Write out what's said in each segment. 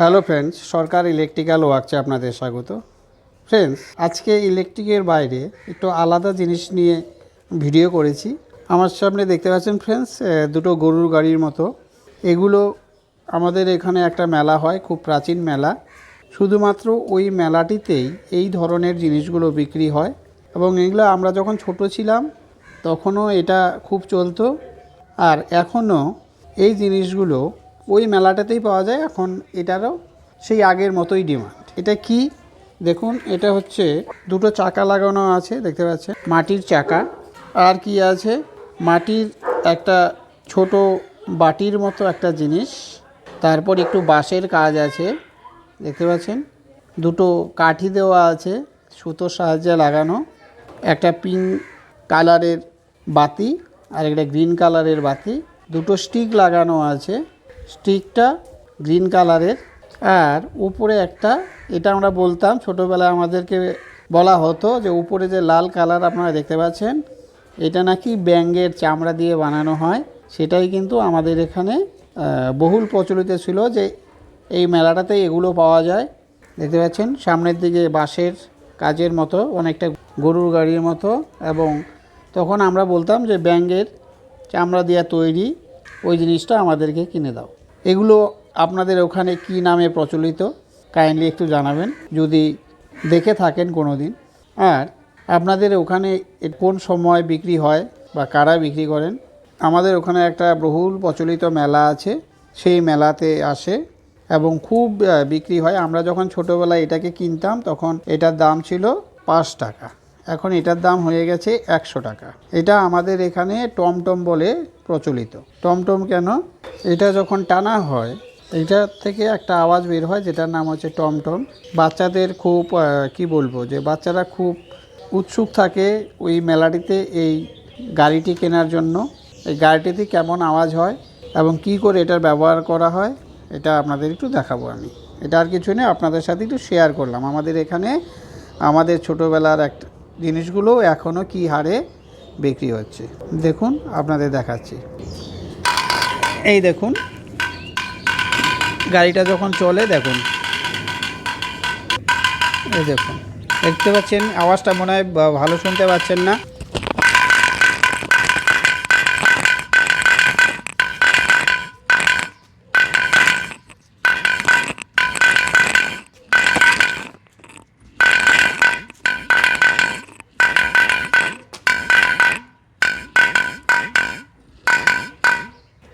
Hello friends, Sarkar electrical ওয়ার্কসে আপনাদের স্বাগত। ফ্রেন্ডস, আজকে ইলেকট্রিকের বাইরে একটু আলাদা জিনিস নিয়ে ভিডিও করেছি। আমার সামনে দেখতে পাচ্ছেন ফ্রেন্ডস দুটো গরুর গাড়ির মতো। এগুলো আমাদের এখানে একটা মেলা হয়, খুব প্রাচীন মেলা। শুধুমাত্র ওই মেলাটিতেই এই ধরনের জিনিসগুলো বিক্রি হয় এবং এগুলো আমরা যখন ছোট ছিলাম, তখনও এটা খুব চলতো। আর এখনও এই জিনিসগুলো ওই মেলাটাতেই পাওয়া যায়। এখন এটারও সেই আগের মতোই ডিমান্ড এটা কি? দেখুন, এটা হচ্ছে দুটো চাকা লাগানো আছে, দেখতে পাচ্ছেন? মাটির চাকা। আর কি আছে? মাটির একটা ছোট বাটির মতো একটা জিনিস। তারপর একটু বাঁশের কাজ আছে, দেখতে পাচ্ছেন? দুটো কাঠি দেওয়া আছে, সুতোর সাহায্যে লাগানো। একটা পিঙ্ক কালারের বাতি আর একটা গ্রিন কালারের বাতি। দুটো স্টিক লাগানো আছে। স্টিকটা গ্রিন কালারের। আর উপরে একটা, এটা আমরা বলতাম, ছোটোবেলায় আমাদেরকে বলা হতো যে উপরে যে লাল কালার আপনারা দেখতে পাচ্ছেন, এটা নাকি ব্যাঙ্গের চামড়া দিয়ে বানানো হয়। সেটাই কিন্তু আমাদের এখানে বহুল প্রচলিত ছিল যে এই মেলাটাতে এগুলো পাওয়া যায়। দেখতে পাচ্ছেন, সামনের দিকে বাঁশের কাজের মতো, অনেকটা গরুর গাড়ির মতো, এবং তখন আমরা বলতাম যে ব্যাঙ্গের চামড়া দেওয়া তৈরি, ওই জিনিসটা আমাদেরকে কিনে দাও। এগুলো আপনাদের ওখানে কি নামে প্রচলিত? কাইন্ডলি একটু জানাবেন, যদি দেখে থাকেন কোনো দিন আর আপনাদের ওখানে কোন সময় বিক্রি হয় বা কারা বিক্রি করেন? আমাদের ওখানে একটা বহুল প্রচলিত মেলা আছে, সেই মেলাতে আসে এবং খুব বিক্রি হয়। আমরা যখন ছোটোবেলায় এটাকে কিনতাম, তখন এটার দাম ছিল পাঁচ টাকা। এখন এটার দাম হয়ে গেছে একশো টাকা। এটা আমাদের এখানে টমটম বলে প্রচলিত। টমটম কেন? এটা যখন টানা হয় এইটার থেকে একটা আওয়াজ বের হয় যেটার নাম হচ্ছে টমটম। বাচ্চাদের খুব কি বলব, যে বাচ্চারা খুব উৎসুক থাকে ওই মেলাটিতে এই গাড়িটি কেনার জন্য। এই গাড়িটিতে কেমন আওয়াজ হয় এবং কি করে এটার ব্যবহার করা হয়, এটা আপনাদের একটু দেখাবো আমি। এটা আর কিছু নেই আপনাদের সাথে একটু শেয়ার করলাম। আমাদের এখানে আমাদের ছোটোবেলার একটা জিনিসগুলো এখনও কি হারে বিক্রি হচ্ছে। দেখুন, আপনাদের দেখাচ্ছি। এই দেখুন, গাড়িটা যখন চলে, দেখুন। এই দেখুন, দেখতে পাচ্ছেন, আওয়াজটা মনে হয় ভালো শুনতে পাচ্ছেন না।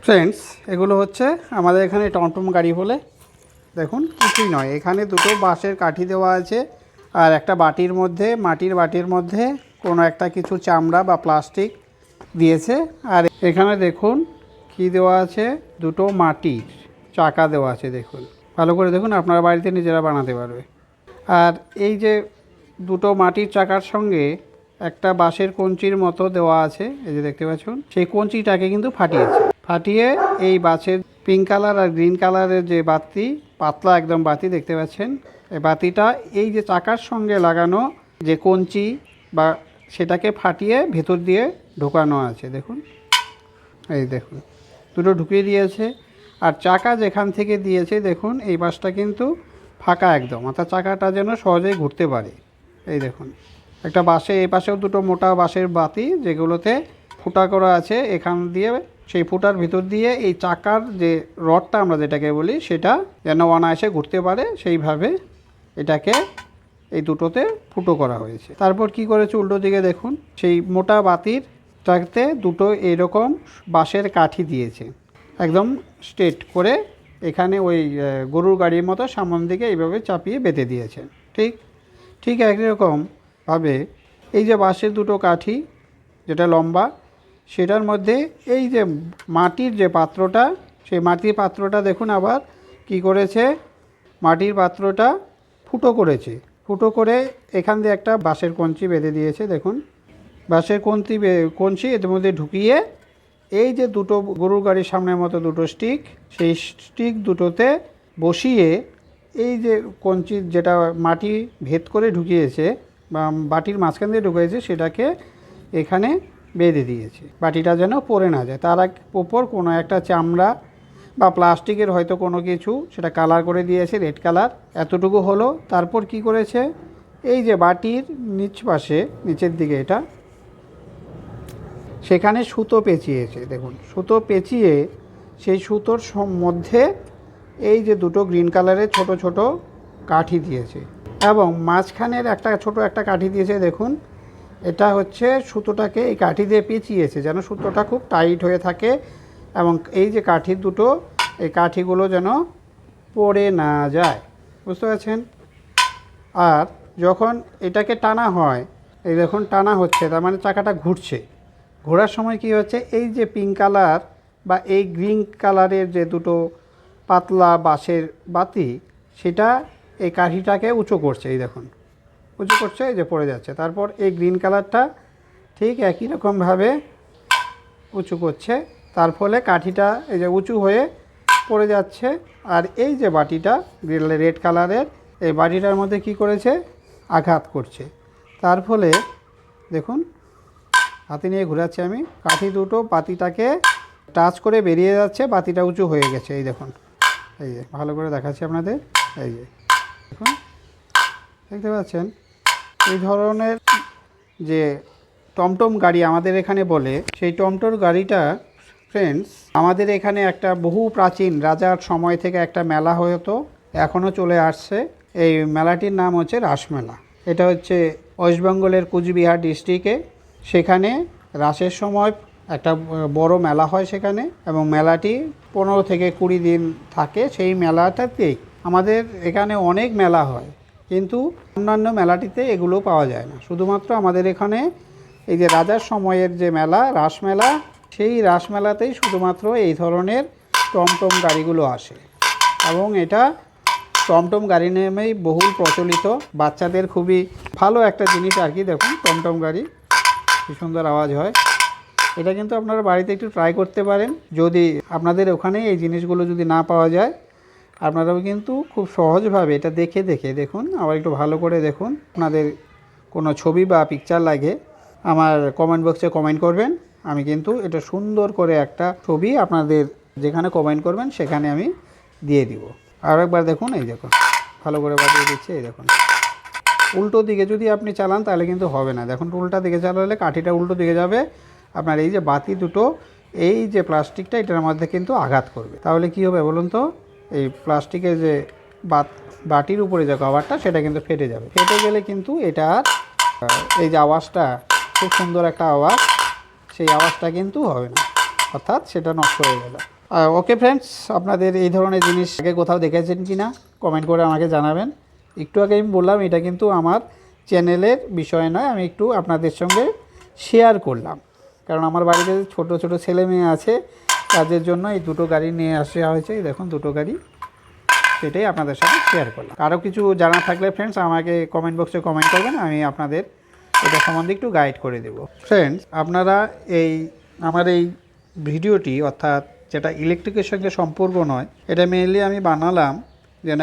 ফ্রেন্ডস এগুলো হচ্ছে আমাদের এখানে টমটম গাড়ি বলে। দেখুন, কিছুই নয়। এখানে দুটো বাঁশের কাঠি দেওয়া আছে আর একটা বাটির মধ্যে, মাটির বাটির মধ্যে কোনো একটা কিছু চামড়া বা প্লাস্টিক দিয়েছে। আর এখানে দেখুন, কি দেওয়া আছে? দুটো মাটির চাকা দেওয়া আছে, দেখুন। ভালো করে দেখুন, আপনারা বাড়িতে নিজেরা বানাতে পারবে। আর এই যে দুটো মাটির চাকার সঙ্গে একটা বাঁশের কঞ্চির মতো দেওয়া আছে, এই যে দেখতে পাচ্ছেন, সেই কঞ্চিটাকে কিন্তু ফাটিয়েছে। ফাটিয়ে এই বাঁশের পিঙ্ক কালার আর গ্রিন কালারের যে বাতি, পাতলা একদম বাতি দেখতে পাচ্ছেন। এই বাতিটা এই যে চাকার সঙ্গে লাগানো যে কঞ্চি বা সেটাকে ফাটিয়ে ভেতর দিয়ে ঢোকানো আছে, দেখুন। এই দেখুন, দুটো ঢুকিয়ে দিয়েছে। আর চাকা যেখান থেকে দিয়েছে, দেখুন, এই বাসটা কিন্তু ফাঁকা একদম, অর্থাৎ চাকাটা যেন সহজেই ঘুরতে পারে। এই দেখুন, একটা বাসে এই পাশেও দুটো মোটা বাঁশের বাতি, যেগুলোতে ফুটা করা আছে, এখান দিয়ে সেই ফুটার ভিতর দিয়ে এই চাকার যে রডটা আমরা যেটাকে বলি, সেটা যেন অনায়াসে ঘুরতে পারে, সেইভাবে এটাকে এই দুটোতে ফুটো করা হয়েছে। তারপর কি করেছে উল্টো দিকে দেখুন, সেই মোটা বাতির চাকতে দুটো এরকম বাঁশের কাঠি দিয়েছে। একদম স্ট্রেট করে এখানে ওই গরুর গাড়ির মতো সামন দিকে এইভাবে চাপিয়ে বেঁধে দিয়েছে। ঠিক ঠিক একই রকমভাবে এই যে বাঁশের দুটো কাঠি, যেটা লম্বা সেটার মধ্যে এই যে মাটির যে পাত্রটা, সেই মাটির পাত্রটা দেখুন আবার কি করেছে। মাটির পাত্রটা ফুটো করেছে। ফুটো করে এখান দিয়ে একটা বাঁশের কঞ্চি বেঁধে দিয়েছে, দেখুন। বাঁশের কঞ্চি কঞ্চি এর মধ্যে ঢুকিয়ে এই যে দুটো গরুর গাড়ির সামনের মতো দুটো স্টিক, সেই স্টিক দুটোতে বসিয়ে এই যে কঞ্চি যেটা মাটি ভেদ করে ঢুকিয়েছে বা বাটির মাঝখান দিয়ে ঢুকিয়েছে, সেটাকে এখানে বেঁধে দিয়েছে। বাটিটা যেন পড়ে না যায়। তার উপর কোনো একটা চামড়া বা প্লাস্টিকের হয়তো কোনো কিছু সেটা কালার করে দিয়েছে, রেড কালার। এতটুকু হলো। তারপর কি করেছে? এই যে বাটির নিচ পাশে, নিচের দিকে এটা, সেখানে সুতো পেঁচিয়েছে। দেখুন, সুতো পেঁচিয়ে সেই সুতোর মধ্যে এই যে দুটো গ্রিন কালারের ছোট ছোট কাঠি দিয়েছে। এবং মাঝখানের একটা ছোট একটা কাঠি দিয়েছে, দেখুন এটা হচ্ছে সুতোটাকে এই কাঠি দিয়ে পেঁচিয়েছে, যেন সুতোটা খুব টাইট হয়ে থাকে এবং এই যে কাঠি দুটো, এই কাঠিগুলো যেন পড়ে না যায়। বুঝতে পারছেন? আর যখন এটাকে টানা হয়, এই দেখুন টানা হচ্ছে, তার মানে চাকাটা ঘুরছে। ঘোরার সময় কি হচ্ছে, এই যে পিঙ্ক কালার বা এই গ্রিন কালারের যে দুটো পাতলা বাঁশের বাতি, সেটা এই কাঠিটাকে উঁচু করছে, এই দেখুন। উঁচু করছে, এই যে পড়ে যাচ্ছে। তারপর এই গ্রিন কালারটা ঠিক একই রকমভাবে উঁচু করছে। তার ফলে কাঠিটা এই যে উঁচু হয়ে পড়ে যাচ্ছে। আর এই যে বাটিটা রেড কালারের এই বাটিটার মধ্যে কি করেছে? আঘাত করছে। তার ফলে দেখুন, হাতে নিয়ে ঘোরাচ্ছি আমি, কাঠি দুটো বাতিটাকে টাচ করে বেরিয়ে যাচ্ছে, বাতিটা উঁচু হয়ে গেছে। এই দেখুন, এই যে, ভালো করে দেখাচ্ছি আপনাদের। এই যে, দেখুন, দেখতে পাচ্ছেন? এই ধরনের যে টমটম গাড়ি আমাদের এখানে বলে, সেই টমটম গাড়িটা ফ্রেন্ডস আমাদের এখানে একটা বহু প্রাচীন রাজার সময় থেকে একটা মেলা হতো এখনও চলে আসছে। এই মেলাটির নাম হচ্ছে রাসমেলা। এটা হচ্ছে ওয়েস্ট বেঙ্গলের কুচবিহার ডিস্ট্রিক্টে। সেখানে রাসের সময় একটা বড় মেলা হয় সেখানে এবং মেলাটি পনেরো থেকে কুড়ি দিন থাকে। সেই মেলাটাতেই আমাদের এখানে অনেক মেলা হয়। কিন্তু অন্যান্য মেলাটিতে এগুলো পাওয়া যায় না। শুধুমাত্র আমাদের এখানে এই যে রাজার সময়ের যে মেলা রাসমেলা সেই রাসমেলাতেই শুধুমাত্র এই ধরনের টমটম গাড়িগুলো আসে। এবং এটা টমটম গাড়ি নামেই বহুল প্রচলিত। বাচ্চাদের খুবই ভালো একটা জিনিস আর কি, দেখুন, টমটম গাড়ি। কি সুন্দর আওয়াজ হয়। এটা কিন্তু আপনারা বাড়িতে একটু ট্রাই করতে পারেন। যদি আপনাদের ওখানে এই জিনিসগুলো যদি না পাওয়া যায় আপনারাও কিন্তু খুব সহজভাবে এটা দেখে দেখে দেখুন, আবার একটু ভালো করে দেখুন আপনাদের কোনো ছবি বা পিকচার লাগে, আমার কমেন্ট বক্সে কমেন্ট করবেন। আমি কিন্তু এটা সুন্দর করে একটা ছবি আপনাদের যেখানে কমেন্ট করবেন সেখানে আমি দিয়ে দিব। আর একবার দেখুন, এই দেখুন, ভালো করে বাজিয়ে দিচ্ছে, এই দেখুন। উল্টো দিকে যদি আপনি চালান তাহলে কিন্তু হবে না। দেখুন উল্টা দিকে চালালে কাঠিটা উল্টো দিকে যাবে। আপনার এই যে বাতি দুটো, এই যে প্লাস্টিকটা এটার মধ্যে কিন্তু আঘাত করবে। তাহলে কি হবে বলুন তো? এই প্লাস্টিকের যে বাটির উপরে যে কভারটা, সেটা কিন্তু ফেটে যাবে। ফেটে গেলে কিন্তু এটা আর এই যে আওয়াজটা, খুব সুন্দর একটা আওয়াজ, সেই আওয়াজটা কিন্তু হবে না। অর্থাৎ সেটা নষ্ট হয়ে গেল। ওকে ফ্রেন্ডস, আপনাদের এই ধরনের জিনিস আগে কোথাও দেখেছেন কি না? কমেন্ট করে আমাকে জানাবেন। একটু আগে আমি বললাম, এটা কিন্তু আমার চ্যানেলের বিষয় নয়, আমি একটু আপনাদের সঙ্গে শেয়ার করলাম। কারণ আমার বাড়িতে ছোট ছোট ছেলে মেয়ে আছে তাদের জন্য এই দুটো গাড়ি নিয়ে আসা হয়েছে। দেখুন, দুটো গাড়ি। সেটাই আপনাদের সাথে শেয়ার করলাম। আরও কিছু জানা থাকলে ফ্রেন্ডস আমাকে কমেন্ট বক্সে কমেন্ট করবেন, আমি আপনাদের এটা সম্বন্ধে একটু গাইড করে দেব। ফ্রেন্ডস আপনারা এই, আমার এই ভিডিওটি, অর্থাৎ যেটা ইলেকট্রিকের সঙ্গে সম্পর্ক নয়, এটা মেনলি আমি বানালাম যেন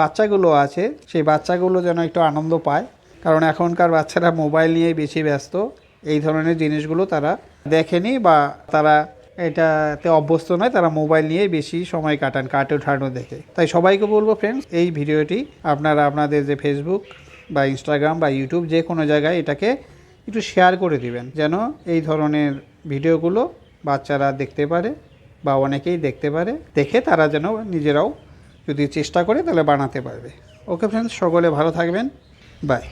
বাচ্চাগুলো আছে, সেই বাচ্চাগুলো যেন একটু আনন্দ পায়। কারণ এখনকার বাচ্চারা মোবাইল নিয়ে বেশি ব্যস্ত। এই ধরনের জিনিসগুলো তারা দেখেনি বা তারা এটাতে অভ্যস্ত নয়, তারা মোবাইল নিয়েই বেশি সময় কাটান কার্টুন ঠাটুন দেখে। তাই সবাইকে বলব ফ্রেন্ডস এই ভিডিওটি আপনারা আপনাদের যে ফেসবুক বা ইনস্টাগ্রাম বা ইউটিউব যে কোনো জায়গায় এটাকে একটু শেয়ার করে দিবেন, যেন এই ধরনের ভিডিওগুলো বাচ্চারা দেখতে পারে বা অনেকেই দেখতে পারে। দেখে তারা যেন নিজেরাও যদি চেষ্টা করে তাহলে বানাতে পারবে। ওকে ফ্রেন্ডস সকলে ভালো থাকবেন। বাই